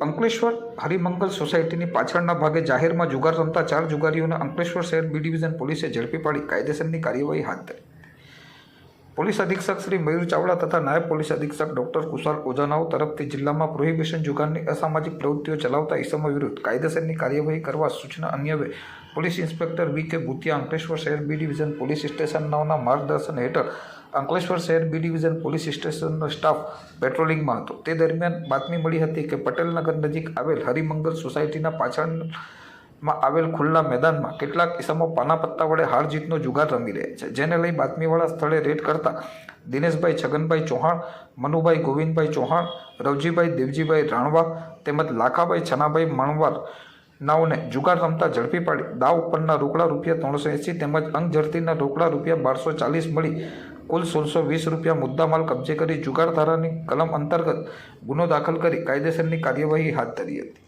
અંકલેશ્વર હરિમંગલ સોસાયટીની પાછળના ભાગે જાહેરમાં જુગાર રમતા ચાર જુગારીઓને અંકલેશ્વર શહેર બી ડિવિઝન પોલીસે ઝડપી પાડી કાયદેસરની કાર્યવાહી હાથ ધરી. પોલીસ અધિક્ષક શ્રી મયુર ચાવડા તથા નાયબ પોલીસ અધિક્ષક ડોક્ટર કુશાલ ઓઝાનાઓ તરફથી જિલ્લામાં પ્રોહિબિશન જુગારની અસામાજિક પ્રવૃત્તિઓ ચલાવતા ઇસમો વિરુદ્ધ કાયદેસરની કાર્યવાહી કરવા સૂચના અન્યવે પોલીસ ઇન્સ્પેક્ટર વી કે ભૂતિયા અંકલેશ્વર શહેર બી ડિવિઝન પોલીસ સ્ટેશન નવના માર્ગદર્શન હેઠળ અંકલેશ્વર શહેર બી ડિવિઝન પોલીસ સ્ટેશનનો સ્ટાફ પેટ્રોલિંગમાં હતો. તે દરમિયાન બાતમી મળી હતી કે પટેલનગર નજીક આવેલ હરિમંગલ સોસાયટીના પાછળમાં આવેલ ખુલ્લા મેદાનમાં કેટલાક ઇસમો પાના પત્તા વડે હાર જીતનો જુગાર રમી રહ્યા છે. જેને લઈ બાતમીવાળા સ્થળે રેડ કરતા દિનેશભાઈ છગનભાઈ ચૌહાણ, મનુભાઈ ગોવિંદભાઈ ચૌહાણ, રવજીભાઈ દેવજીભાઈ રાણવા તેમજ લાખાભાઈ છનાભાઈ મણવાર નાઓને જુગાર રમતા ઝડપી પાડી દાવ ઉપરના રોકડા રૂપિયા ત્રણસો એંસી તેમજ અંગ ઝડતીના રોકડા રૂપિયા બારસો ચાલીસ મળી કુલ સોળસો વીસ રૂપિયા મુદ્દામાલ કબજે કરી જુગાર ધારાની કલમ અંતર્ગત ગુનો દાખલ કરી કાયદેસરની કાર્યવાહી હાથ ધરી હતી.